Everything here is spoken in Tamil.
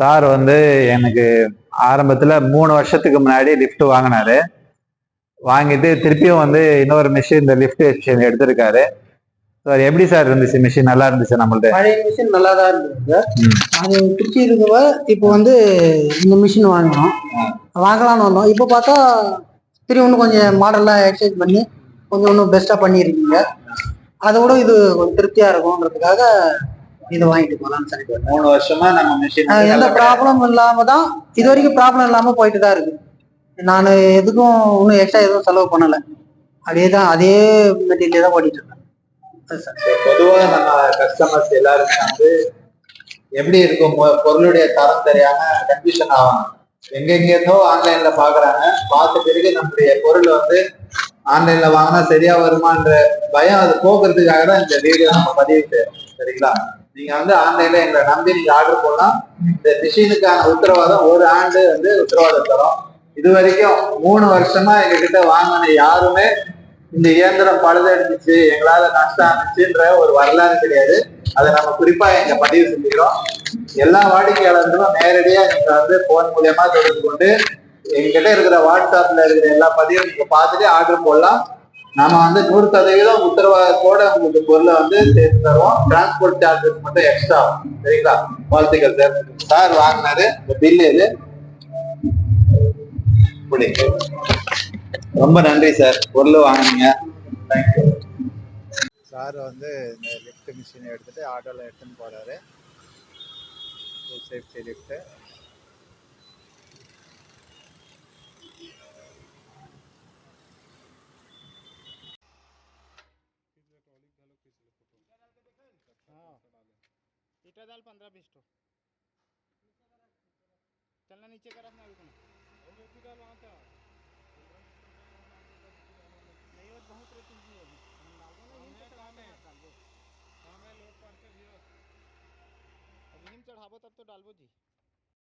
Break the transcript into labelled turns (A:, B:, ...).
A: சார் வந்து எனக்கு ஆரம்பத்துல மூணு வருஷத்துக்கு முன்னாடி லிஃப்ட் வாங்கினாரு. வாங்கிட்டு திருப்பியும் வந்து இன்னொரு மிஷின் இந்த லிஃப்ட் மிஷின் எடுத்திருக்காரு. சார் எப்படி சார் இருந்துச்சு மிஷின் நல்லா இருந்துச்சு நம்மள்ட்ட?
B: பழைய மிஷின் நல்லா தான் இருந்தது.
A: ம்.
B: அது திருச்சி இருக்கவ இப்போ வந்து இந்த மிஷின் வாங்கினோம். வாங்கலாம்னு வந்தோம். இப்போ பார்த்தா திரும்பி இன்னும் கொஞ்சம் மாடல்லாம் எக்ஸ்சேஞ்ச் பண்ணி கொஞ்சம் இன்னும் பெஸ்ட்டாக பண்ணியிருக்கீங்க. அதை விட இது கொஞ்சம் திருப்தியாக இருக்கும்ன்றதுக்காக இது வாங்கிட்டு போகலாம்னு வந்தேன்.
A: மூணு வருஷமா நம்ம மிஷின்
B: எந்த ப்ராப்ளம் இல்லாம தான் இது வரைக்கும் ப்ராப்ளம் இல்லாம போயிட்டு தான் இருக்கு. நான் எதுக்கும் இன்னும் எக்ஸ்ட்ரா எதுவும் செலவு பண்ணல. அதே தான் அதே மெட்டீரியல் தான் ஓடிட்டு இருக்கேன். அது சார்.
A: பொதுவா நம்ம கஸ்டமர்ஸ் எல்லாருமே வந்து எப்படி இருக்கும் பொருளுடைய தரம் தெரியாம கன்ஃபியூஷன் ஆவாங்க. எங்கெங்க இருந்தோ ஆன்லைன்ல பாக்குறாங்க. பார்த்த பிறகு நம்முடைய பொருள் வந்து ஆன்லைன்ல வாங்கினா சரியா வருமான்ற பயம் அது போக்குறதுக்காக தான் இந்த வீடியோ நம்ம பதிவு செய்யறோம் சரிங்களா? நீங்க வந்து ஆன்லைன்ல எங்களை நம்பி நீங்க ஆர்டர் போடலாம். இந்த மிஷினுக்கான உத்தரவாதம் ஒரு ஆண்டு வந்து உத்தரவாதம் தரும். இது வரைக்கும் மூணு வருஷமா எங்ககிட்ட வாங்கின யாருமே இந்த இயந்திரம் பழுதடைஞ்சிச்சு எங்களால நஷ்டம் ஆனிச்சுன்ற ஒரு வரலாறு கிடையாது. அதை நம்ம குறிப்பா எங்க பதிவு செஞ்சுக்கிறோம். எல்லா வாடிக்கையாளர்களும் நேரடியா நீங்க வந்து போன் மூலியமா தொடர்பு கொண்டு எங்ககிட்ட இருக்கிற வாட்ஸ்அப்ல இருக்கிற எல்லா பதிவும் நீங்க பார்த்துட்டு ஆர்டர் போடலாம். நாம வந்து நூறு சதவீதம் உத்தரவாதத்தோட உங்களுக்கு பொருளை வந்து சேர்த்து தருவோம். டிரான்ஸ்போர்ட் சார்ஜஸ் மட்டும் எக்ஸ்ட்ரா சரிங்களா? வாழ்த்துக்கள் சார் சார் வாங்கினாரு. இந்த பில்லு இது. ரொம்ப நன்றி சார் பொருள் வாங்குனீங்க. தேங்க்யூ சார் வந்து இந்த லிஃப்ட் மிஷினை எடுத்துட்டு ஆட்டோவில் எடுத்துன்னு போறாரு. சேஃப்டி லிஃப்ட்டு
C: बेटा दाल पंद्रह बीस टो चलना नीचे कर अपना रुकना। मेथी दाल वहाँ क्या नहीं वो बहुत रोटी भी होगी काम है लोग पढ़ के भी अब चढ़ाबो तब तो डालबो जी।